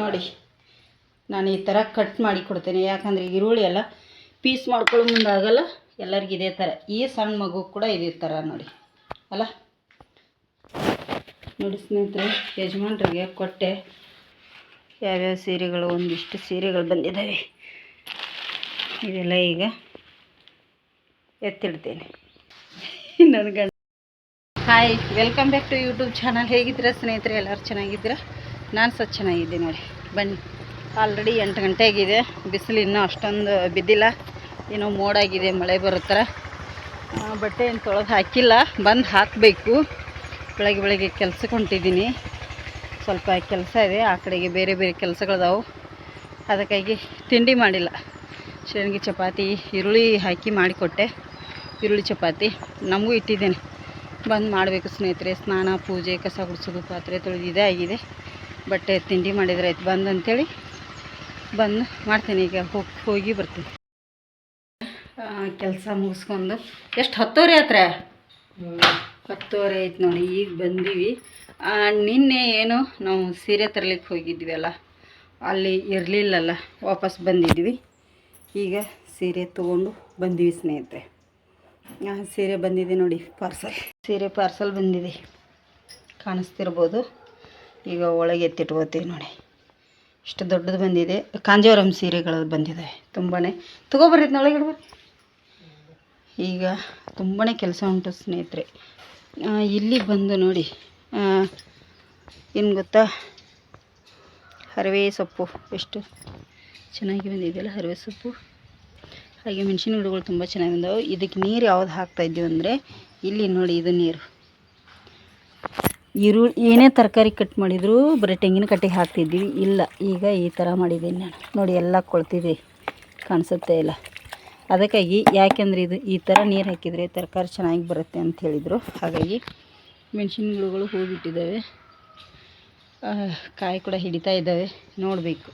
ನೋಡಿ, ನಾನು ಈ ಥರ ಕಟ್ ಮಾಡಿ ಕೊಡ್ತೇನೆ. ಯಾಕಂದರೆ ಈರುಳ್ಳಿ ಎಲ್ಲ ಪೀಸ್ ಮಾಡ್ಕೊಳ್ಳೋ ಮುಂದೆ ಆಗಲ್ಲ, ಎಲ್ಲರಿಗೂ ಇದೇ ಥರ. ಈ ಸಣ್ಣ ಮಗು ಕೂಡ ಇದೇ ಥರ ನೋಡಿ, ಅಲ್ಲ? ನೋಡಿ ಸ್ನೇಹಿತರೆ, ಯಜಮಾನ್ರಿಗೆ ಕೊಟ್ಟೆ. ಯಾವ್ಯಾವ ಸೀರೆಗಳು, ಒಂದಿಷ್ಟು ಸೀರೆಗಳು ಬಂದಿದ್ದಾವೆ. ಇದೆಲ್ಲ ಈಗ ಎತ್ತಿಡ್ತೇನೆ. ನನ್ನ ಗಂಡ hi welcome back to YouTube channel ಹೇಗಿದ್ದೀರಾ ಸ್ನೇಹಿತರೆ? ಎಲ್ಲರೂ ಚೆನ್ನಾಗಿದ್ದೀರಾ? ನಾನು ಸಹ ಚೆನ್ನಾಗಿದ್ದೆ ನೋಡಿ. ಬನ್ನಿ. ಆಲ್ರೆಡಿ ಎಂಟು ಗಂಟೆ ಆಗಿದೆ ಬಿಸಿಲು ಇನ್ನೂ ಅಷ್ಟೊಂದು ಬಿದ್ದಿಲ್ಲ. ಏನೋ ಮೋಡಾಗಿದೆ, ಮಳೆ ಬರೋ ಥರ. ಬಟ್ಟೆ ಏನು ತೊಳೆದು ಹಾಕಿಲ್ಲ. ಬಂದು ಹಾಕಬೇಕು. ಬೆಳಗ್ಗೆ ಬೆಳಗ್ಗೆ ಕೆಲ್ಸಕ್ಕೆ ಹೊಂಟಿದ್ದೀನಿ. ಸ್ವಲ್ಪ ಕೆಲಸ ಇದೆ. ಆ ಕಡೆಗೆ ಬೇರೆ ಬೇರೆ ಕೆಲಸಗಳಿದಾವೆ. ಅದಕ್ಕಾಗಿ ತಿಂಡಿ ಮಾಡಿಲ್ಲ. ಶೇಂಗಿ ಚಪಾತಿ, ಈರುಳ್ಳಿ ಹಾಕಿ ಮಾಡಿಕೊಟ್ಟೆ. ಈರುಳ್ಳಿ ಚಪಾತಿ. ನಮಗೂ ಇಟ್ಟಿದ್ದೇನೆ. ಬಂದು ಮಾಡಬೇಕು ಸ್ನೇಹಿತರೆ. ಸ್ನಾನ, ಪೂಜೆ, ಕಸ ಗುಡಿಸೋದು, ಪಾತ್ರೆ ತೊಳೆದು ಇದೇ ಆಗಿದೆ. ಬಟ್ಟೆ ತಿಂಡಿ ಮಾಡಿದ್ರೆ ಆಯ್ತು. ಬಂದು ಅಂತೇಳಿ ಬಂದು ಮಾಡ್ತೀನಿ. ಈಗ ಹೋಗಿ ಹೋಗಿ ಬರ್ತೀನಿ. ಕೆಲಸ ಮುಗಿಸ್ಕೊಂಡು. ಎಷ್ಟು ಹತ್ತುವರೆ ಹತ್ರ ಹತ್ತುವರೆ ಆಯ್ತು ನೋಡಿ, ಈಗ ಬಂದೀವಿ. ನಿನ್ನೆ ಏನು ನಾವು ಸೀರೆ ತರಲಿಕ್ಕೆ ಹೋಗಿದ್ವಿ ಅಲ್ಲ ಅಲ್ಲಿ ಇರಲಿಲ್ಲಲ್ಲ, ವಾಪಸ್ ಬಂದಿದ್ವಿ. ಈಗ ಸೀರೆ ತೊಗೊಂಡು ಬಂದೀವಿ ಸ್ನೇಹಿತರೆ. ಸೀರೆ ಬಂದಿದೆ ನೋಡಿ, ಪಾರ್ಸಲ್. ಸೀರೆ ಪಾರ್ಸಲ್ ಬಂದಿದೆ. ಕಾಣಿಸ್ತಿರ್ಬೋದು. ಈಗ ಒಳಗೆ ಎತ್ತಿಟ್ಕೋತೀವಿ ನೋಡಿ. ಇಷ್ಟು ದೊಡ್ಡದು ಬಂದಿದೆ. ಕಾಂಜೀವರಂ ಸೀರೆಗಳು ಬಂದಿದೆ ತುಂಬಾ ತಗೋಬರ್ರಿ ನೊಳಗೆ ಬರ್ರಿ ಈಗ ತುಂಬಾ ಕೆಲಸ ಉಂಟು ಸ್ನೇಹಿತರೆ. ಇಲ್ಲಿ ಬಂದು ನೋಡಿ. ಏನು ಗೊತ್ತಾ? ಹರವೆ ಸೊಪ್ಪು. ಎಷ್ಟು ಚೆನ್ನಾಗಿ ಬಂದಿದೆಯಲ್ಲ ಹರವೆ ಸೊಪ್ಪು. ಹಾಗೆ ಮೆಣಸಿನ ಗಿಡಗಳು ತುಂಬ ಚೆನ್ನಾಗಿ ಬಂದವು. ಇದಕ್ಕೆ ನೀರು ಯಾವ್ದು ಹಾಕ್ತಾಯಿದ್ದೀವಿ ಅಂದರೆ ಇಲ್ಲಿ ನೋಡಿ ಇದು ನೀರು. ಈರುಳ್ಳಿ ಏನೇ ತರಕಾರಿ ಕಟ್ ಮಾಡಿದರೂ ಬರೀ ತೆಂಗಿನ ಕಟ್ಟಿಗೆ ಹಾಕ್ತಿದ್ವಿ. ಇಲ್ಲ, ಈಗ ಈ ಥರ ಮಾಡಿದ್ದೀನಿ ನಾನು. ನೋಡಿ, ಎಲ್ಲ ಕೊಳ್ತಿದೆ. ಕಾಣಿಸುತ್ತೆ ಇಲ್ಲ? ಅದಕ್ಕಾಗಿ ಯಾಕೆಂದರೆ ಇದು ಈ ಥರ ನೀರು ಹಾಕಿದರೆ ತರಕಾರಿ ಚೆನ್ನಾಗಿ ಬರುತ್ತೆ ಅಂತ ಹೇಳಿದರು. ಹಾಗಾಗಿ ಮೆಣಸಿನ ಗಿಡಗಳು ಹೂ ಬಿಟ್ಟಿದ್ದಾವೆ ಕಾಯಿ ಕೂಡ ಹಿಡಿತಾ ಇದ್ದಾವೆ. ನೋಡಬೇಕು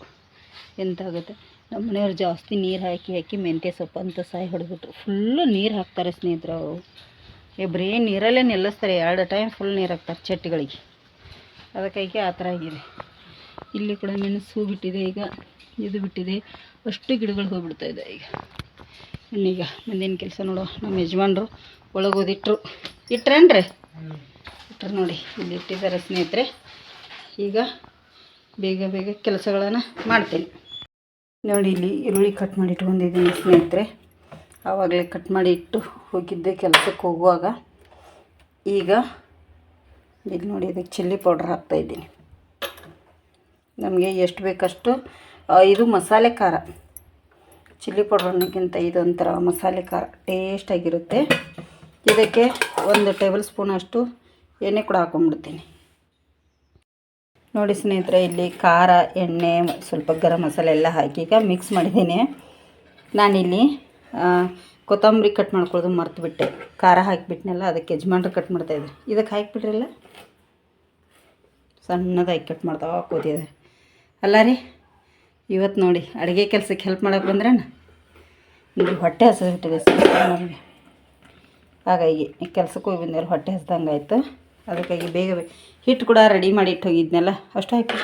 ಎಂತಾಗುತ್ತೆ. ನಮ್ಮ ಮನೆಯವ್ರು ಜಾಸ್ತಿ ನೀರು ಹಾಕಿ ಹಾಕಿ ಮೆಂತ್ಯ ಸೊಪ್ಪು ಅಂತ ಸಾಯಿ ಹೊಡೆದ್ಬಿಟ್ರು. ಫುಲ್ಲು ನೀರು ಹಾಕ್ತಾರೆ ಸ್ನೇಹಿತರು ಅವರು. ಏ ಏನು ನೀರಲ್ಲೇ ನಿಲ್ಲಿಸ್ತಾರೆ. ಎರಡು ಟೈಮ್ ಫುಲ್ ನೀರು ಹಾಕ್ತಾರೆ ಚಟ್ಟಿಗಳಿಗೆ. ಅದಕ್ಕಾಗಿ ಆ ಥರ ಆಗಿದೆ. ಇಲ್ಲಿ ಕೂಡ ಮೆಣಸು ಬಿಟ್ಟಿದೆ, ಈಗ ಇದು ಬಿಟ್ಟಿದೆ. ಅಷ್ಟು ಗಿಡಗಳು ಹೋಗ್ಬಿಡ್ತಾ ಇದೆ ಈಗ. ಇನ್ನೀಗ ಮುಂದಿನ ಕೆಲಸ ನೋಡೋ ನಮ್ಮ ಯಜಮಾನ್ರು ಒಳಗೆ ಓದಿಟ್ರು ಇಟ್ರೇನ್ರಿ? ಇಟ್ರು ನೋಡಿ, ಇಲ್ಲಿ ಇಟ್ಟಿದ್ದಾರೆ ಸ್ನೇಹಿತರೆ. ಈಗ ಬೇಗ ಬೇಗ ಕೆಲಸಗಳನ್ನು ಮಾಡ್ತೀನಿ. ನೋಡಿ, ಇಲ್ಲಿ ಈರುಳ್ಳಿ ಕಟ್ ಮಾಡಿ ಇಟ್ಕೊಂಡಿದ್ದೀನಿ ಸ್ನೇಹಿತರೆ. ಆವಾಗಲೇ ಕಟ್ ಮಾಡಿ ಇಟ್ಟು ಹೋಗಿದ್ದೆ ಕೆಲಸಕ್ಕೆ ಹೋಗುವಾಗ. ಈಗ ಇಲ್ಲಿ ನೋಡಿ, ಇದಕ್ಕೆ ಚಿಲ್ಲಿ ಪೌಡ್ರ್ ಹಾಕ್ತಾಯಿದ್ದೀನಿ ನಮಗೆ ಎಷ್ಟು ಬೇಕಷ್ಟು ಇದು ಮಸಾಲೆ ಖಾರ. ಚಿಲ್ಲಿ ಪೌಡ್ರ್ ಅನ್ನೋಕ್ಕಿಂತ ಇದೊಂಥರ ಮಸಾಲೆ ಖಾರ ಟೇಸ್ಟಾಗಿರುತ್ತೆ ಇದಕ್ಕೆ ಒಂದು ಟೇಬಲ್ ಸ್ಪೂನ್ ಅಷ್ಟು ಎಣ್ಣೆ ಕೂಡ ಹಾಕೊಂಡ್ಬಿಡ್ತೀನಿ. ನೋಡಿ ಸ್ನೇಹಿತರೆ, ಇಲ್ಲಿ ಖಾರ, ಎಣ್ಣೆ, ಸ್ವಲ್ಪ ಗರಂ ಮಸಾಲೆ ಎಲ್ಲ ಹಾಕಿ ಈಗ ಮಿಕ್ಸ್ ಮಾಡಿದ್ದೀನಿ. ನಾನಿಲ್ಲಿ ಕೊತ್ತಂಬರಿ ಕಟ್ ಮಾಡ್ಕೊಳ್ಳೋದು ಮರ್ತುಬಿಟ್ಟೆ. ಖಾರ ಹಾಕಿಬಿಟ್ನಲ್ಲ, ಅದಕ್ಕೆ ಯಜಮಾನ್ರು ಕಟ್ ಮಾಡ್ತಾಯಿದ್ರು ಇದಕ್ಕೆ ಹಾಕಿಬಿಟ್ರಲ್ಲ? ಸಣ್ಣದಾಗಿ ಕಟ್ ಮಾಡ್ತಾವ ಕೂತಿದೆ. ಅಲ್ಲ ರೀ, ಇವತ್ತು ನೋಡಿ, ಅಡುಗೆ ಕೆಲಸಕ್ಕೆ ಹೆಲ್ಪ್ ಮಾಡೋಕೆ ಬಂದ್ರೆ ಇಲ್ಲಿ ಹೊಟ್ಟೆ ಹಸಿಬಿಟ್ಟಿದೆ ನನಗೆ ಹಾಗಾಗಿ ಕೆಲ್ಸಕ್ಕೆ ಹೋಗಿ ಬಂದೇವ್ರು ಹೊಟ್ಟೆ ಹಸ್ದಂಗೆ ಆಯಿತು. ಅದಕ್ಕಾಗಿ ಬೇಗ ಬೇಗ ಹಿಟ್ಟು ಕೂಡ ರೆಡಿ ಮಾಡಿ ಇಟ್ಟು ಹೋಗಿದ್ನಲ್ಲ, ಅಷ್ಟು ಹಾಕಿ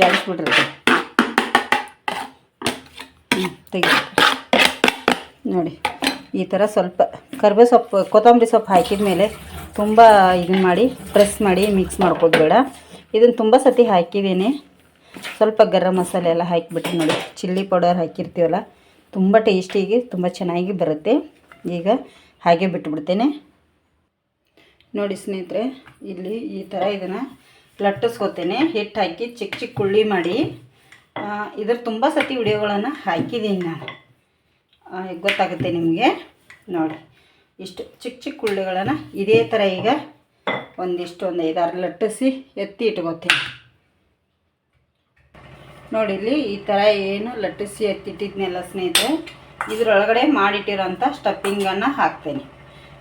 ಜಾಡಿಸ್ಬಿಡ್ರಿ ಹ್ಞೂ ತೆಗಿ ನೋಡಿ, ಈ ಥರ ಸ್ವಲ್ಪ ಕರ್ಬೇ ಸೊಪ್ಪು, ಕೊತ್ತಂಬರಿ ಸೊಪ್ಪು ಹಾಕಿದ ಮೇಲೆ ತುಂಬ ಇದನ್ನ ಮಾಡಿ ಪ್ರೆಸ್ ಮಾಡಿ ಮಿಕ್ಸ್ ಮಾಡ್ಕೋದು ಬೇಡ. ಇದನ್ನು ತುಂಬ ಸತಿ ಹಾಕಿದ್ದೀನಿ ಸ್ವಲ್ಪ ಗರಂ ಮಸಾಲೆ ಎಲ್ಲ ಹಾಕಿಬಿಟ್ಟು ನೋಡಿ ಚಿಲ್ಲಿ ಪೌಡರ್ ಹಾಕಿರ್ತೀವಲ್ಲ, ತುಂಬ ಟೇಸ್ಟಿಗೆ ತುಂಬ ಚೆನ್ನಾಗಿ ಬರುತ್ತೆ. ಈಗ ಹಾಗೆ ಬಿಟ್ಬಿಡ್ತೇನೆ. ನೋಡಿ ಸ್ನೇಹಿತರೆ, ಇಲ್ಲಿ ಈ ಥರ ಇದನ್ನು ಲಟ್ಟಿಸ್ಕೊತೇನೆ. ಹಿಟ್ಟು ಹಾಕಿ ಚಿಕ್ಕ ಚಿಕ್ಕ ಕುಳ್ಳಿ ಮಾಡಿ. ಇದರ ತುಂಬ ಸತಿ ವಿಡಿಯೋಗಳನ್ನು ಹಾಕಿದ್ದೀನಿ ನಾನು. ಗೊತ್ತಾಗುತ್ತೆ ನಿಮಗೆ. ನೋಡಿ, ಇಷ್ಟು ಚಿಕ್ಕ ಚಿಕ್ಕ ಉಳ್ಳಿಗಳನ್ನು ಇದೇ ಥರ ಈಗ ಒಂದಿಷ್ಟು ಒಂದು ಐದಾರು ಲಟ್ಟಿಸಿ ಎತ್ತಿ ಇಟ್ಕೋತೀನಿ. ನೋಡಿ, ಇಲ್ಲಿ ಈ ಥರ ಏನು ಲಟ್ಟಿಸಿ ಎತ್ತಿಟ್ಟಿದ್ನೆಲ್ಲ ಸ್ನೇಹಿತರೆ, ಇದರೊಳಗಡೆ ಮಾಡಿಟ್ಟಿರೋಂಥ ಸ್ಟಫಿಂಗನ್ನು ಹಾಕ್ತೇನೆ.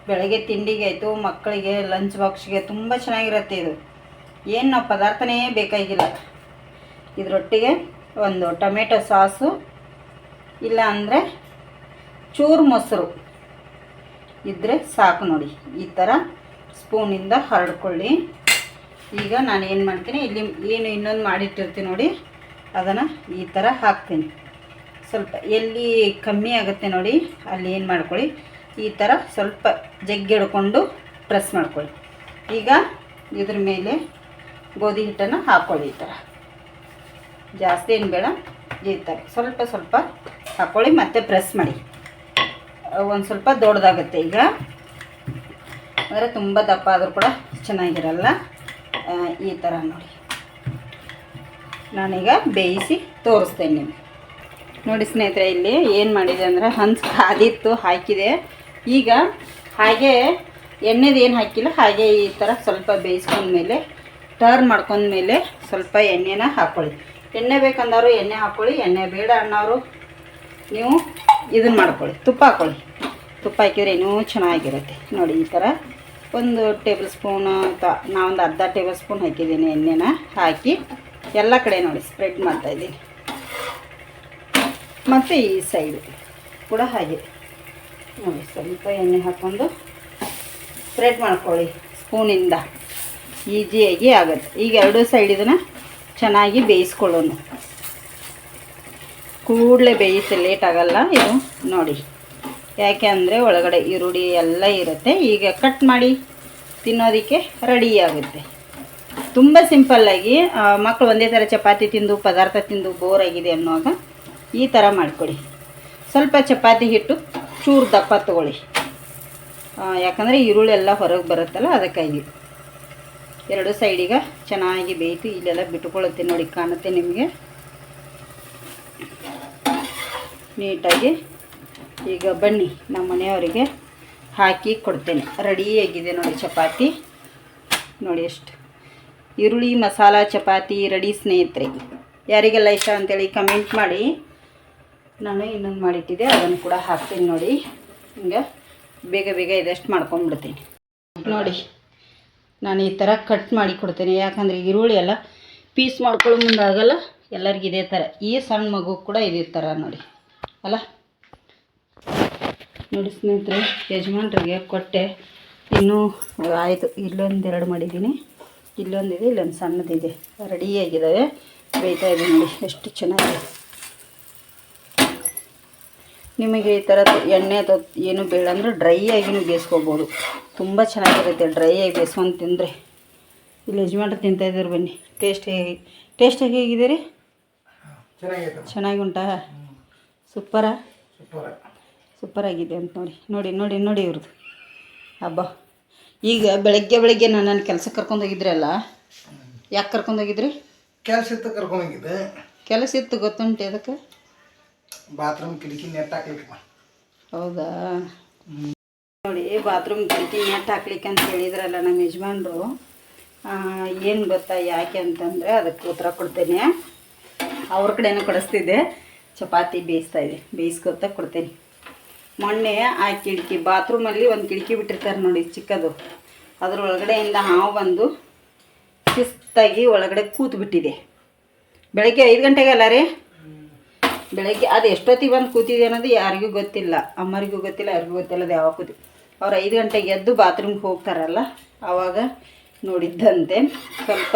ಬೆಳಗ್ಗೆ ತಿಂಡಿಗೆ ಆಯಿತು, ಮಕ್ಕಳಿಗೆ ಲಂಚ್ ಬಾಕ್ಸ್ಗೆ ತುಂಬ ಚೆನ್ನಾಗಿರುತ್ತೆ ಇದು. ಏನು ನಾವು ಪದಾರ್ಥನೇ ಬೇಕಾಗಿಲ್ಲ. ಇದರೊಟ್ಟಿಗೆ ಒಂದು ಟೊಮೆಟೊ ಸಾಸು, ಇಲ್ಲ ಅಂದರೆ ಚೂರು ಮೊಸರು ಇದ್ದರೆ ಸಾಕು ನೋಡಿ. ಈ ಥರ ಸ್ಪೂನಿಂದ ಹರಡ್ಕೊಳ್ಳಿ. ಈಗ ನಾನು ಏನು ಮಾಡ್ತೀನಿ, ಇಲ್ಲಿ ಏನು ಇನ್ನೊಂದು ಮಾಡಿಟ್ಟಿರ್ತೀನಿ ನೋಡಿ, ಅದನ್ನು ಈ ಥರ ಹಾಕ್ತೀನಿ. ಸ್ವಲ್ಪ ಎಲ್ಲಿ ಕಮ್ಮಿ ಆಗುತ್ತೆ ನೋಡಿ, ಅಲ್ಲಿ ಏನು ಮಾಡ್ಕೊಳ್ಳಿ, ಈ ಥರ ಸ್ವಲ್ಪ ಜಗ್ಗಿ ಹಿಡ್ಕೊಂಡು ಪ್ರೆಸ್ ಮಾಡ್ಕೊಳ್ಳಿ. ಈಗ ಇದ್ರ ಮೇಲೆ ಗೋಧಿ ಹಿಟ್ಟನ್ನು ಹಾಕ್ಕೊಳ್ಳಿ ಈ ಥರ ಜಾಸ್ತಿ ಏನು ಬೇಡ, ಈ ಥರ ಸ್ವಲ್ಪ ಸ್ವಲ್ಪ ಹಾಕ್ಕೊಳ್ಳಿ ಮತ್ತೆ ಪ್ರೆಸ್ ಮಾಡಿ. ಒಂದು ಸ್ವಲ್ಪ ದೊಡ್ಡದಾಗುತ್ತೆ ಈಗ. ಅಂದರೆ ತುಂಬ ದಪ್ಪ ಆದರೂ ಕೂಡ ಚೆನ್ನಾಗಿರಲ್ಲ. ಈ ಥರ ನೋಡಿ. ನಾನೀಗ ಬೇಯಿಸಿ ತೋರಿಸ್ತೇನೆ ನಿಮಗೆ. ನೋಡಿ ಸ್ನೇಹಿತರೆ, ಇಲ್ಲಿ ಏನು ಮಾಡಿದೆ ಅಂದರೆ ಹಂಚು ಕಾದಿತ್ತು ಹಾಕಿದೆ. ಈಗ ಹಾಗೆ ಎಣ್ಣೆದು ಏನು ಹಾಕಿಲ್ಲ, ಹಾಗೆ ಈ ಥರ ಸ್ವಲ್ಪ ಬೇಯಿಸ್ಕೊಂಡ್ಮೇಲೆ ಟರ್ನ್ ಮಾಡ್ಕೊಂಡ್ಮೇಲೆ ಸ್ವಲ್ಪ ಎಣ್ಣೆನ ಹಾಕ್ಕೊಳ್ಳಿ ಎಣ್ಣೆ ಬೇಕಂದವರು ಎಣ್ಣೆ ಹಾಕ್ಕೊಳ್ಳಿ ಎಣ್ಣೆ ಬೇಡ ಅನ್ನೋರು ನೀವು ಇದನ್ನ ಮಾಡ್ಕೊಳ್ಳಿ. ತುಪ್ಪ ಹಾಕ್ಕೊಳ್ಳಿ ತುಪ್ಪ ಹಾಕಿದ್ರೆ ಇನ್ನೂ ಚೆನ್ನಾಗಿರುತ್ತೆ. ನೋಡಿ, ಈ ಥರ ಒಂದು ಟೇಬಲ್ ಸ್ಪೂನ್ ತ ನಾವೊಂದು ಅರ್ಧ ಟೇಬಲ್ ಸ್ಪೂನ್ ಹಾಕಿದ್ದೀನಿ ಎಣ್ಣೆನ ಹಾಕಿ ಎಲ್ಲ ಕಡೆ ನೋಡಿ ಸ್ಪ್ರೆಡ್ ಮಾಡ್ತಾಯಿದ್ದೀನಿ ಮತ್ತು ಈ ಸೈಡು ಕೂಡ ಹಾಗೆ. ನೋಡಿ, ಸ್ವಲ್ಪ ಎಣ್ಣೆ ಹಾಕ್ಕೊಂಡು ಸ್ಪ್ರೆಡ್ ಮಾಡ್ಕೊಳ್ಳಿ. ಸ್ಪೂನಿಂದ ಈಜಿಯಾಗಿ ಆಗುತ್ತೆ. ಈಗ ಎರಡೂ ಸೈಡ್ ಇದನ್ನು ಚೆನ್ನಾಗಿ ಬೇಯಿಸ್ಕೊಳ್ಳೋಣ. ಕೂಡಲೇ ಬೇಯಿಸಿ ಲೇಟ್ ಆಗಲ್ಲ ಇದು ನೋಡಿ. ಯಾಕೆ ಅಂದರೆ ಒಳಗಡೆ ಈರುಳ್ಳಿ ಎಲ್ಲ ಇರುತ್ತೆ. ಈಗ ಕಟ್ ಮಾಡಿ ತಿನ್ನೋದಕ್ಕೆ ರೆಡಿ ಆಗುತ್ತೆ. ತುಂಬ ಸಿಂಪಲ್ಲಾಗಿ ಮಕ್ಕಳು ಒಂದೇ ಥರ ಚಪಾತಿ ತಿಂದು, ಪದಾರ್ಥ ತಿಂದು ಬೋರ್ ಆಗಿದೆ ಅನ್ನುವಾಗ ಈ ಥರ ಮಾಡಿಕೊಡಿ. ಸ್ವಲ್ಪ ಚಪಾತಿ ಹಿಟ್ಟು, ಚೂರು ದಪ್ಪ ತಗೊಳ್ಳಿ. ಯಾಕಂದರೆ ಈರುಳ್ಳಿ ಎಲ್ಲ ಹೊರಗೆ ಬರುತ್ತಲ್ಲ, ಅದಕ್ಕಾಗಿ. ಎರಡು ಸೈಡಿಗೆ ಚೆನ್ನಾಗಿ ಬೇಯಿತು, ಇಲ್ಲೆಲ್ಲ ಬಿಟ್ಕೊಳ್ಳುತ್ತೆ ನೋಡಿ, ಕಾಣುತ್ತೆ ನಿಮಗೆ. ನೀಟಾಗಿ ಈಗ ಬನ್ನಿ ನಮ್ಮ ಮನೆಯವರಿಗೆ ಹಾಕಿ ಕೊಡ್ತೇನೆ. ರೆಡಿಯಾಗಿದೆ ನೋಡಿ ಚಪಾತಿ. ನೋಡಿ ಎಷ್ಟು. ಈರುಳ್ಳಿ, ಮಸಾಲ, ಚಪಾತಿ, ರೆಡಿ ಸ್ನೇಹಿತರೆ ಯಾರಿಗೆಲ್ಲ ಇಷ್ಟ ಅಂತೇಳಿ ಕಮೆಂಟ್ ಮಾಡಿ. ನಾನು ಇನ್ನೊಂದು ಮಾಡಿಟ್ಟಿದ್ದೆ, ಅದನ್ನು ಕೂಡ ಹಾಕ್ತೀನಿ ನೋಡಿ. ಹಿಂಗೆ ಬೇಗ ಬೇಗ ಇದಷ್ಟು ಮಾಡ್ಕೊಂಡ್ಬಿಡ್ತೀನಿ. ನೋಡಿ, ನಾನು ಈ ಥರ ಕಟ್ ಮಾಡಿ ಕೊಡ್ತೇನೆ. ಯಾಕಂದರೆ ಈರುಳ್ಳಿ ಎಲ್ಲ ಪೀಸ್ ಮಾಡ್ಕೊಳ್ಳೋ ಮುಂದಾಗಲ್ಲ, ಎಲ್ಲರಿಗೂ ಇದೇ ಥರ. ಈ ಸಣ್ಣ ಮಗು ಕೂಡ ಇದೇ ಥರ ನೋಡಿ. ಅಲ್ಲ? ನೋಡಿ ಸ್ನೇಹಿತರೆ ಯಜಮಾನ್ರಿಗೆ ಕೊಟ್ಟೆ. ಇನ್ನೂ ಆಯಿತು ಇಲ್ಲೊಂದು ಎರಡು ಮಾಡಿದ್ದೀನಿ. ಇಲ್ಲೊಂದಿದೆ ಇಲ್ಲೊಂದು ಸಣ್ಣದಿದೆ. ರೆಡಿಯಾಗಿದ್ದಾವೆ ಬೇಯ್ತಾ ಇದೆ ನೋಡಿ ಎಷ್ಟು ಚೆನ್ನಾಗಿದೆ. ನಿಮಗೆ ಈ ಥರ ಎಣ್ಣೆ ಅಥವಾ ಏನು ಬೇಡ ಅಂದರೆ ಡ್ರೈ ಆಗಿನೂ ಬೇಯಿಸ್ಕೋಬೋದು. ತುಂಬ ಚೆನ್ನಾಗಿರುತ್ತೆ ಡ್ರೈ ಆಗಿ ಬೇಯಿಸ್ಕೊಂಡು ತಿಂದರೆ. ಇಲ್ಲಿ ಯಜಮಾನ್ರು ತಿಂತಾಯಿದ್ದಾರೆ ಬನ್ನಿ. ಟೇಸ್ಟ್ ಹೇಗೆ ಟೇಸ್ಟ್ ಹೇಗಿದೆ ರೀ? ಚೆನ್ನಾಗೈತೆ ಚೆನ್ನಾಗಿ ಉಂಟಾ? ಸೂಪರಾ? ಸೂಪರ್. ಸೂಪರ್ ಆಗಿದೆ ಅಂತ ನೋಡಿ ನೋಡಿ ನೋಡಿ ನೋಡಿ ಇವ್ರದ್ದು. ಹಬ್ಬ ಈಗ ಬೆಳಗ್ಗೆ ಬೆಳಗ್ಗೆ ನಾನು ನನ್ನ ಕೆಲಸ ಕರ್ಕೊಂಡೋಗಿದ್ರಲ್ಲ ಯಾಕೆ ಕರ್ಕೊಂಡೋಗಿದ್ರಿ ಕೆಲಸ ಇತ್ತು ಕರ್ಕೊಂಡೋಗಿದ್ದೆ ಕೆಲಸ ಇತ್ತು ಗೊತ್ತುಂಟು ಅದಕ್ಕೆ ಬಾತ್ರೂಮ್ ಕಿಟಕಿ ನೆಟ್ ಹಾಕ್ಲಿಕ್ಕೆ ಹೌದಾ? ನೋಡಿ ಬಾತ್ರೂಮ್ ಕಿಟಕಿ ನೆಟ್ ಹಾಕ್ಲಿಕ್ಕೆ ಅಂತ ಹೇಳಿದ್ರಲ್ಲ ನಮ್ಮ ಯಜಮಾನ್ರು. ಏನು ಗೊತ್ತಾ ಯಾಕೆ ಅಂತಂದರೆ ಅದಕ್ಕೆ ಉತ್ತರ ಕೊಡ್ತೇನೆ. ಅವ್ರ ಕಡೆಯೂ ಕೊಡಿಸ್ತಿದ್ದೆ ಚಪಾತಿ ಬೇಯಿಸ್ತಾ ಇದೆ ಬೇಯಿಸ್ಕೊತಾ ಕೊಡ್ತೇನೆ. ಮೊನ್ನೆ ಆ ಕಿಟಕಿ ಬಾತ್ರೂಮಲ್ಲಿ ಒಂದು ಕಿಟಕಿ ಬಿಟ್ಟಿರ್ತಾರೆ ನೋಡಿ ಚಿಕ್ಕದು. ಅದ್ರ ಒಳಗಡೆಯಿಂದ ಹಾವು ಬಂದು ಶಿಸ್ತಾಗಿ ಒಳಗಡೆ ಕೂತು ಬಿಟ್ಟಿದೆ ಬೆಳಗ್ಗೆ ಐದು ಗಂಟೆಗೆ ಅಲ್ಲ ರೀ? ಬೆಳಗ್ಗೆ ಅದು ಎಷ್ಟೊತ್ತಿಗೆ ಬಂದು ಕೂತಿದೆ ಅನ್ನೋದು ಯಾರಿಗೂ ಗೊತ್ತಿಲ್ಲ. ಅಮ್ಮರಿಗೂ ಗೊತ್ತಿಲ್ಲ, ಯಾರಿಗೂ ಗೊತ್ತಿಲ್ಲ, ಅದು ಯಾವಾಗ ಕೂತಿ ಅವ್ರು ಐದು ಗಂಟೆಗೆ ಎದ್ದು ಬಾತ್ರೂಮ್ಗೆ ಹೋಗ್ತಾರಲ್ಲ ಆವಾಗ ನೋಡಿದ್ದಂತೆ ಸ್ವಲ್ಪ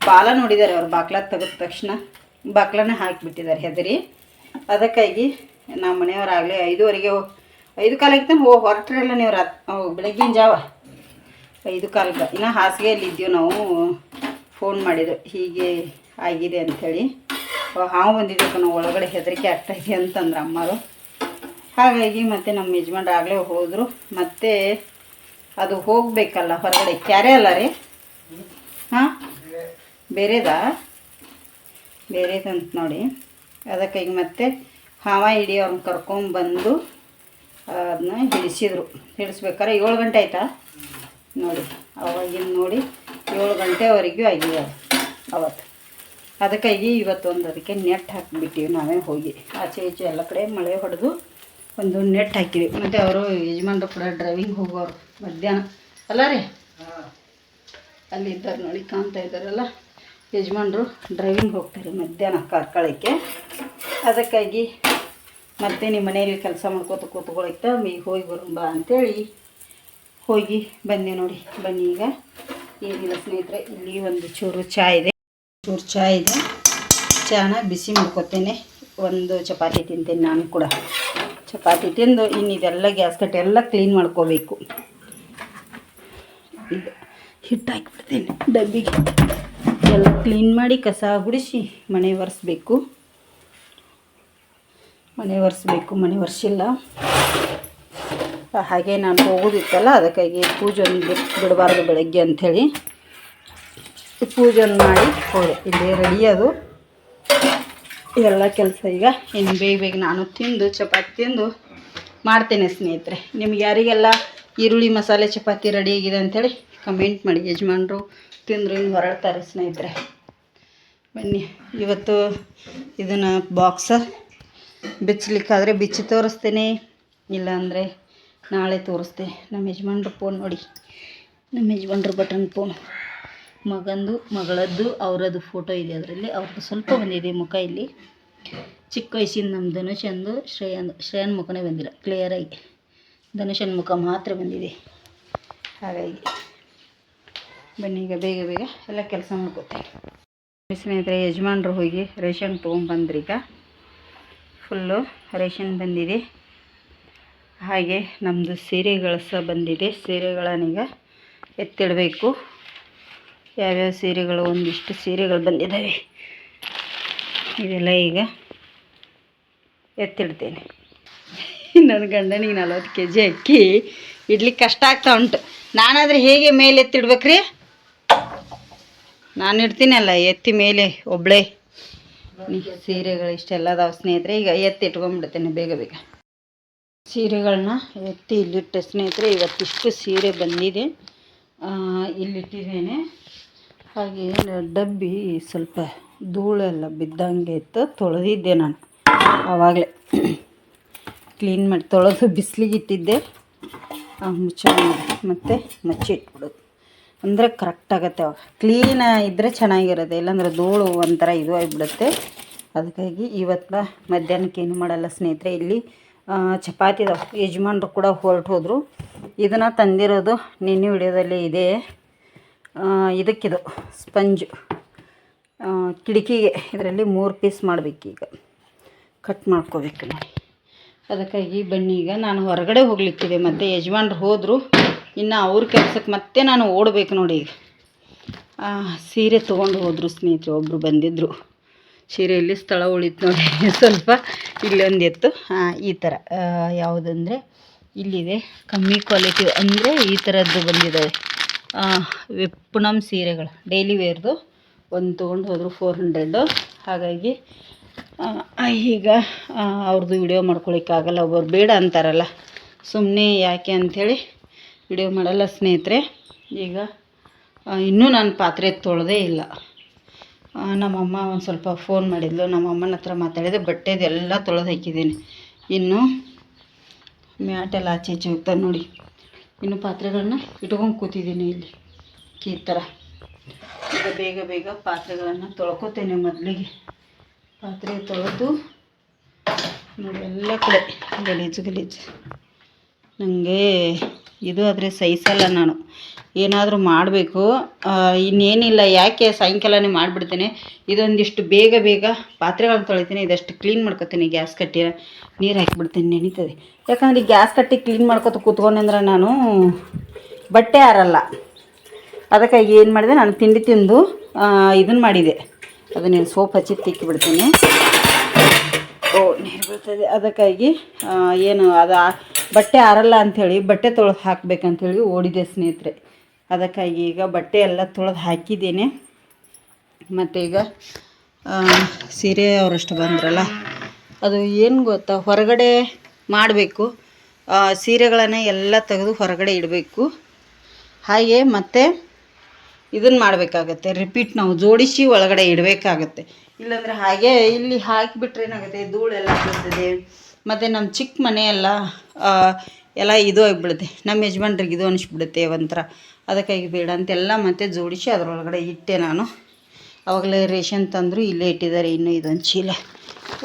ಬಾಲ ನೋಡಿದ್ದಾರೆ, ಅವ್ರು ಬಾಗ್ಲಾಗ ತೆಗೆದ ತಕ್ಷಣ. ಬಾಗ್ಲನ ಹಾಕಿಬಿಟ್ಟಿದ್ದಾರೆ ಹೆದರಿ. ಅದಕ್ಕಾಗಿ ನಮ್ಮ ಮನೆಯವರಾಗಲಿ ಐದುವರೆಗೆ ಐದು ಕಾಲಕ್ಕೆ ತಾನೆ ಹೋ ಹೊರಟ್ರಲ್ಲ ನೀವು ರಾತ್ ಬೆಳಗ್ಗಿನ ಜಾವ. ಐದು ಕಾಲಕ್ಕೆ. ಇನ್ನು ಹಾಸಿಗೆಯಲ್ಲಿ ಇದ್ದೀವಿ ನಾವು. ಫೋನ್ ಮಾಡಿದ್ರು. ಹೀಗೆ ಆಗಿದೆ ಅಂಥೇಳಿ. ಹಾವು ಬಂದಿದ್ದಕ್ಕೆ ನಾವು ಒಳಗಡೆ ಹೆದರಿಕೆ ಆಗ್ತಾಯಿದೆ ಅಂತಂದ್ರೆ ಅಮ್ಮರು. ಹಾಗಾಗಿ ಮತ್ತೆ ನಮ್ಮ ಯಜಮಾನ್ರು ಆಗಲೇ ಹೋದರು. ಮತ್ತೆ ಅದು ಹೋಗಬೇಕಲ್ಲ ಹೊರಗಡೆ. ಕ್ಯಾರೆ ಅಲ್ಲ ರೀ? ಹಾಂ? ಬೇರೆದಾ? ಬೇರೆದಂತ ನೋಡಿ. ಅದಕ್ಕಾಗಿ ಮತ್ತೆ ಹಾವ ಹಿಡಿಯೋರ್ನ ಕರ್ಕೊಂಬಂದು ಅದನ್ನ ಹಿಡಿಸಿದ್ರು. ಹಿಡಿಸ್ಬೇಕಾರೆ ಏಳು ಗಂಟೆ ಆಯಿತಾ? ನೋಡಿ ಅವಾಗಿನ ನೋಡಿ ಏಳು ಗಂಟೆವರೆಗೂ ಆಗಿದೆ ಅವತ್ತು. ಅದಕ್ಕಾಗಿ ಇವತ್ತೊಂದು ಅದಕ್ಕೆ ನೆಟ್ ಹಾಕಿಬಿಟ್ಟಿವಿ ನಾವೇ ಹೋಗಿ. ಆಚೆ ಈಚೆ ಎಲ್ಲ ಕಡೆ ಮಳೆ ಹೊಡೆದು ಒಂದು ನೆಟ್ ಹಾಕಿವಿ ಮತ್ತು ಅವರು ಯಜಮಾನ್ರು ಕೂಡ ಡ್ರೈವಿಂಗ್ ಹೋಗೋರು ಮಧ್ಯಾಹ್ನ. ಅಲ್ಲ ರೀ? ಅಲ್ಲಿ ಇದ್ದಾರೆ ನೋಡಿ ಕಾಣ್ತಾ ಇದ್ದಾರಲ್ಲ? ಯಜಮಾನ್ರು ಡ್ರೈವಿಂಗ್ ಹೋಗ್ತಾರೆ ಮಧ್ಯಾಹ್ನ ಕರ್ಕೊಳ್ಳೋಕ್ಕೆ ಅದಕ್ಕಾಗಿ ಮತ್ತೆ ನಿಮ್ಮ ಮನೆಯಲ್ಲಿ ಕೆಲಸ ಮಾಡ್ಕೋತ ಕೂತ್ಕೊಳ್ಳೋಕೆ ಮೀ ಹೋಗಿ ಬರೋಣ ಬಾ ಅಂತೇಳಿ ಹೋಗಿ ಬಂದೆ ನೋಡಿ, ಬನ್ನಿ ಈಗ. ಏನಿಲ್ಲ ಸ್ನೇಹಿತರೆ, ಇಲ್ಲಿ ಒಂದು ಚೂರು ಚಹಾ ಇದೆ. ಚೂರು ಚಹಾ ಇದೆ. ಚಹಾನ ಬಿಸಿ ಮಾಡ್ಕೊತೇನೆ. ಒಂದು ಚಪಾತಿ ತಿಂತೇನೆ ನಾನು ಕೂಡ. ಚಪಾತಿ ತಿಂದು ಇನ್ನು ಇದೆಲ್ಲ ಗ್ಯಾಸ್ ಕಟ್ಟೆ ಎಲ್ಲ ಕ್ಲೀನ್ ಮಾಡ್ಕೋಬೇಕು. ಇದು ಹಿಟ್ಟು ಹಾಕಿಬಿಡ್ತೇನೆ ಡಬ್ಬಿಗೆ. ಎಲ್ಲ ಕ್ಲೀನ್ ಮಾಡಿ ಕಸ ಗುಡಿಸಿ ಮನೆ ಒರೆಸ್ಬೇಕು. ಮನೆ ಒರೆಸ್ಬೇಕು, ಮನೆ ಒರೆಸಿಲ್ಲ. ಹಾಗೆ ನಾನು ಹೋಗೋದಿತ್ತಲ್ಲ, ಅದಕ್ಕಾಗಿ ಪೂಜೆ ಬಿಡಬಾರ್ದು ಬೆಳಗ್ಗೆ ಅಂಥೇಳಿ. ಪೂಜೆ ಮಾಡಿ ಹೋದೆ. ಇಲ್ಲಿ ರೆಡಿ ಅದು. ಎಲ್ಲ ಕೆಲಸ ಈಗ ಇನ್ನು ಬೇಗ ಬೇಗ ನಾನು ತಿಂದು ಚಪಾತಿ ತಿಂದು ಮಾಡ್ತೇನೆ ಸ್ನೇಹಿತರೆ. ನಿಮ್ಗೆ ಯಾರಿಗೆಲ್ಲ ಈರುಳ್ಳಿ ಮಸಾಲೆ ಚಪಾತಿ ರೆಡಿ ಆಗಿದೆ ಅಂಥೇಳಿ ಕಮೆಂಟ್ ಮಾಡಿ. ಯಜಮಾನರು ತಿಂದರು, ಇನ್ನು ಹೊರಡ್ತಾರೆ ಸ್ನೇಹಿತರೆ. ಬನ್ನಿ, ಇವತ್ತು ಇದನ್ನು ಬಾಕ್ಸ ಬಿಚ್ಚಲಿಕ್ಕಾದರೆ ಬಿಚ್ಚಿ ತೋರಿಸ್ತೇನೆ. ಇಲ್ಲಾಂದರೆ ನಾಳೆ ತೋರಿಸ್ತೀನಿ ನಮ್ಮ ಯಜಮಾನ್ರ ಫೋನ್ ನೋಡಿ. ನಮ್ಮ ಯಜಮಾನ್ರ ಬಟನ್ ಫೋನ್ ಮಗಂದು, ಮಗಳದ್ದು, ಅವರದ್ದು ಫೋಟೋ ಇದೆ ಅದರಲ್ಲಿ. ಅವ್ರದ್ದು ಸ್ವಲ್ಪ ಬಂದಿದೆ ಮುಖ ಇಲ್ಲಿ. ಚಿಕ್ಕ ವಯಸ್ಸಿನ ನಮ್ಮ ಧನುಷಂದು ಶ್ರೇಯನ್ ಶ್ರೇಯನ್ ಮುಖನೇ ಬಂದಿಲ್ಲ. ಕ್ಲಿಯರಾಗಿ ಧನುಷನ್ ಮುಖ ಮಾತ್ರ ಬಂದಿದೆ. ಹಾಗಾಗಿ ಬನ್ನಿ ಈಗ ಬೇಗ ಬೇಗ ಎಲ್ಲ ಕೆಲಸ ಮಾಡ್ಕೋತೀವಿ ಸ್ನೇಹಿತರೆ, ಯಜಮಾನ್ರು ಹೋಗಿ ರೇಷನ್ ತೊಗೊಂಬಂದ್ರಿ ಈಗ. ಫುಲ್ಲು ರೇಷನ್ ಬಂದಿದೆ. ಹಾಗೆ ನಮ್ಮದು ಸೀರೆಗಳು ಸಹ ಬಂದಿದೆ. ಸೀರೆಗಳನ್ನೀಗ ಎತ್ತಿಡಬೇಕು. ಯಾವ್ಯಾವ ಸೀರೆಗಳು, ಒಂದಿಷ್ಟು ಸೀರೆಗಳು ಬಂದಿದ್ದಾವೆ ಇದೆಲ್ಲ ಈಗ ಎತ್ತಿಡ್ತೇನೆ. ನನ್ನ ಗಂಡನಿಗೆ ನಲ್ವತ್ತು ಕೆ ಜಿ ಅಕ್ಕಿ. ಇಡ್ಲಿಕ್ಕೆ ಕಷ್ಟ ಆಗ್ತಾ ಉಂಟು. ನಾನಾದರೆ ಹೇಗೆ ಮೇಲೆ ಎತ್ತಿಡ್ಬೇಕ್ರಿ? ನಾನು ಇಡ್ತೀನಲ್ಲ ಎತ್ತಿ ಮೇಲೆ ಒಬ್ಳೆ. ಸೀರೆಗಳು ಇಷ್ಟೆಲ್ಲ ಅದಾವೆ ಸ್ನೇಹಿತರೆ ಈಗ ಎತ್ತಿ ಇಟ್ಕೊಂಡ್ಬಿಡ್ತೇನೆ ಬೇಗ ಬೇಗ. ಸೀರೆಗಳನ್ನ ಎತ್ತಿ ಇಲ್ಲಿಟ್ಟೆ ಸ್ನೇಹಿತರೆ ಇವತ್ತಿಷ್ಟು ಸೀರೆ ಬಂದಿದೆ. ಇಲ್ಲಿಟ್ಟಿದ್ದೇನೆ. ಹಾಗೆ ಡಬ್ಬಿ ಸ್ವಲ್ಪ ಧೂಳೆಲ್ಲ ಬಿದ್ದಂಗೆ ಇತ್ತು ತೊಳೆದಿದ್ದೆ ನಾನು ಆವಾಗಲೇ. ಕ್ಲೀನ್ ಮಾಡಿ ತೊಳೆದು ಬಿಸಿಲಿಗೆ ಇಟ್ಟಿದ್ದೆ. ಆ, ಮುಚ್ಚಳ ಮತ್ತು ಮುಚ್ಚಿ ಇಟ್ಬಿಡೋದು ಅಂದರೆ ಕರೆಕ್ಟ್ ಆಗುತ್ತೆ. ಕ್ಲೀನ್ ಇದ್ದರೆ ಚೆನ್ನಾಗಿರುತ್ತೆ. ಇಲ್ಲಾಂದ್ರೆ ಧೂಳು ಒಂಥರ ಇದು ಆಗಿಬಿಡುತ್ತೆ. ಅದಕ್ಕಾಗಿ ಇವತ್ತು ಮಧ್ಯಾಹ್ನಕ್ಕೆ ಏನು ಮಾಡಲ್ಲ ಸ್ನೇಹಿತರೆ, ಇಲ್ಲಿ ಚಪಾತಿ ಯಜಮಾನರು ಕೂಡ ಹೊರಟು ಹೋದರು. ಇದನ್ನು ತಂದಿರೋದು ನಿನ್ನೆ ವಿಡಿಯೋದಲ್ಲಿ ಇದೆ. ಇದಕ್ಕಿದು, ಸ್ಪಂಜು. ಕಿಟಕಿಗೆ, ಇದರಲ್ಲಿ ಮೂರು ಪೀಸ್ ಮಾಡಬೇಕೀಗ ಕಟ್ ಮಾಡ್ಕೋಬೇಕು ಅದಕ್ಕಾಗಿ ಬನ್ನಿ ಈಗ. ನಾನು ಹೊರಗಡೆ ಹೋಗ್ಲಿಕ್ಕಿದೆ. ಮತ್ತು ಯಜಮಾನ್ರು ಹೋದರು. ಇನ್ನು ಅವ್ರ ಕೆಲಸಕ್ಕೆ ಮತ್ತೆ ನಾನು ಓಡಬೇಕು ನೋಡಿ ಸೀರೆ ತೊಗೊಂಡು ಹೋದರು ಸ್ನೇಹಿತರು ಒಬ್ಬರು ಬಂದಿದ್ದರು ಸೀರೆಯಲ್ಲಿ ಸ್ಥಳ ಉಳಿತು ನೋಡಿ ಸ್ವಲ್ಪ ಇಲ್ಲೊಂದು ಎತ್ತು. ಈ ಥರ ಯಾವುದಂದರೆ ಇಲ್ಲಿದೆ. ಕಮ್ಮಿ ಕ್ವಾಲಿಟಿ ಅಂದರೆ ಈ ಥರದ್ದು ಬಂದಿದ್ದಾವೆ ಆ, ವಿ- ಸೀರೆಗಳು. ಡೈಲಿ ವೇರ್ದು ಒಂದು ತೊಗೊಂಡು ಹೋದರು ಫೋರ್ ಹಂಡ್ರೆಡು ಹಾಗಾಗಿ ಈಗ ಅವ್ರದ್ದು ವಿಡಿಯೋ ಮಾಡ್ಕೊಳಿಕ್ಕಾಗಲ್ಲ. ಒಬ್ಬರು ಬೇಡ ಅಂತಾರಲ್ಲ. ಸುಮ್ಮನೆ ಯಾಕೆ ಅಂಥೇಳಿ ವಿಡಿಯೋ ಮಾಡಲ್ಲ ಸ್ನೇಹಿತರೆ. ಈಗ ಇನ್ನೂ ನಾನು ಪಾತ್ರೆ ತೊಳೆದೇ ಇಲ್ಲ. ನಮ್ಮಮ್ಮ ಒಂದು ಸ್ವಲ್ಪ ಫೋನ್ ಮಾಡಿದ್ಲು. ನಮ್ಮ ಅಮ್ಮನ ಹತ್ರ ಮಾತಾಡಿದೆ. ಬಟ್ಟೆದೆಲ್ಲ ತೊಳೆದು ಹಾಕಿದ್ದೀನಿ. ಇನ್ನು ಮ್ಯಾಟೆಲ್ಲ ಆಚೆ ಈಚೆ ಹೋಗ್ತಾರೆ ನೋಡಿ. ಇನ್ನು ಪಾತ್ರೆಗಳನ್ನ ಇಟ್ಕೊಂಡು ಕೂತಿದ್ದೀನಿ ಇಲ್ಲಿ. ಈ ಥರ ಈಗ ಬೇಗ ಬೇಗ ಪಾತ್ರೆಗಳನ್ನು ತೊಳ್ಕೊತೇನೆ ಮೊದಲಿಗೆ. ಪಾತ್ರೆ ತೊಳೆದು ನೋಡಿ, ಎಲ್ಲ ಕಡೆ ಗಲೀಜು ಗಲೀಜು. ನನಗೆ ಇದು ಆದರೆ ಸಹಿಸಲ್ಲ ನಾನು. ಏನಾದರೂ ಮಾಡಬೇಕು. ಇನ್ನೇನಿಲ್ಲ, ಯಾಕೆ ಸಾಯಂಕಾಲನೇ ಮಾಡಿಬಿಡ್ತೇನೆ? ಇದೊಂದಿಷ್ಟು ಬೇಗ ಬೇಗ ಪಾತ್ರೆಗಳನ್ನ ತೊಳಿತೀನಿ. ಇದಷ್ಟು ಕ್ಲೀನ್ ಮಾಡ್ಕೊತೀನಿ ಗ್ಯಾಸ್ ಕಟ್ಟಿ ನೀರು ಹಾಕಿಬಿಡ್ತೀನಿ, ನೆನೀತದೆ. ಯಾಕಂದರೆ ಗ್ಯಾಸ್ ಕಟ್ಟಿ ಕ್ಲೀನ್ ಮಾಡ್ಕೊತ ಕೂತ್ಕೊಂಡ್ರೆ ನಾನು ಬಟ್ಟೆ ಆರಲ್ಲ ಅದಕ್ಕಾಗಿ ಏನು ಮಾಡಿದೆ, ನಾನು ತಿಂಡಿ ತಿಂದು ಇದನ್ನು ಮಾಡಿದೆ. ಅದನ್ನೇ ಸೋಪ್ ಹಚ್ಚಿ ತಿಕ್ಕಿಬಿಡ್ತೀನಿ. ಓ, ನೀರು ಬೀಳ್ತದೆ ಅದಕ್ಕಾಗಿ ಏನು, ಅದು ಬಟ್ಟೆ ಆರಲ್ಲ ಅಂಥೇಳಿ ಬಟ್ಟೆ ತೊಳೆದು ಹಾಕ್ಬೇಕಂಥೇಳಿ ಓಡಿದೆ ಸ್ನೇಹಿತರೆ. ಅದಕ್ಕಾಗಿ ಈಗ ಬಟ್ಟೆ ಎಲ್ಲ ತೊಳೆದು ಹಾಕಿದ್ದೇನೆ. ಮತ್ತು ಈಗ ಸೀರೆ ಅವರಷ್ಟು ಬಂದ್ರಲ್ಲ. ಅದು ಏನು ಗೊತ್ತಾ, ಹೊರಗಡೆ ಮಾಡಬೇಕು. ಸೀರೆಗಳನ್ನು ಎಲ್ಲ ತೆಗೆದು ಹೊರಗಡೆ ಇಡಬೇಕು. ಹಾಗೆ ಮತ್ತು ಇದನ್ನು ಮಾಡಬೇಕಾಗತ್ತೆ. ರಿಪೀಟ್ ನಾವು ಜೋಡಿಸಿ ಒಳಗಡೆ ಇಡಬೇಕಾಗತ್ತೆ. ಇಲ್ಲಾಂದರೆ ಹಾಗೆ ಇಲ್ಲಿ ಹಾಕಿಬಿಟ್ರೆ ಏನಾಗುತ್ತೆ, ಧೂಳೆಲ್ಲ ಬೀಳ್ತದೆ. ಮತ್ತು ನಮ್ಮ ಚಿಕ್ಕ ಮನೆ ಎಲ್ಲ ಆ, ಎಲ್ಲ ಇದು ಆಗಿಬಿಡುತ್ತೆ. ನಮ್ಮ ಯಜಮಾನ್ರಿಗೆ ಇದು ಅನಿಸ್ಬಿಡುತ್ತೆ ಒಂಥರ. ಅದಕ್ಕಾಗಿ ಬೇಡ ಅಂತೆಲ್ಲ ಮತ್ತೆ ಜೋಡಿಸಿ ಅದರೊಳಗಡೆ ಇಟ್ಟೆ ನಾನು. ಅವಾಗಲೇ ರೇಷನ್ ತಂದರು ಇಲ್ಲೇ ಇಟ್ಟಿದ್ದಾರೆ ಇನ್ನೂ ಇದೊಂದು ಚೀಲ.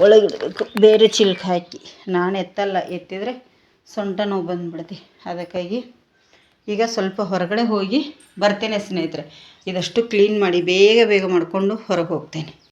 ಒಳಗಿಡಬೇಕು ಬೇರೆ ಚೀಲಕ್ಕೆ ಹಾಕಿ. ನಾನು ಎತ್ತಲ್ಲ ಎತ್ತಿದರೆ ಸೊಂಟ ನೋವು ಬಂದ್ಬಿಡುತ್ತೆ. ಅದಕ್ಕಾಗಿ ಈಗ ಸ್ವಲ್ಪ ಹೊರಗಡೆ ಹೋಗಿ ಬರ್ತೇನೆ ಸ್ನೇಹಿತರೆ. ಇದಷ್ಟು ಕ್ಲೀನ್ ಮಾಡಿ ಬೇಗ ಬೇಗ ಮಾಡಿಕೊಂಡು ಹೊರಗೆ ಹೋಗ್ತೇನೆ.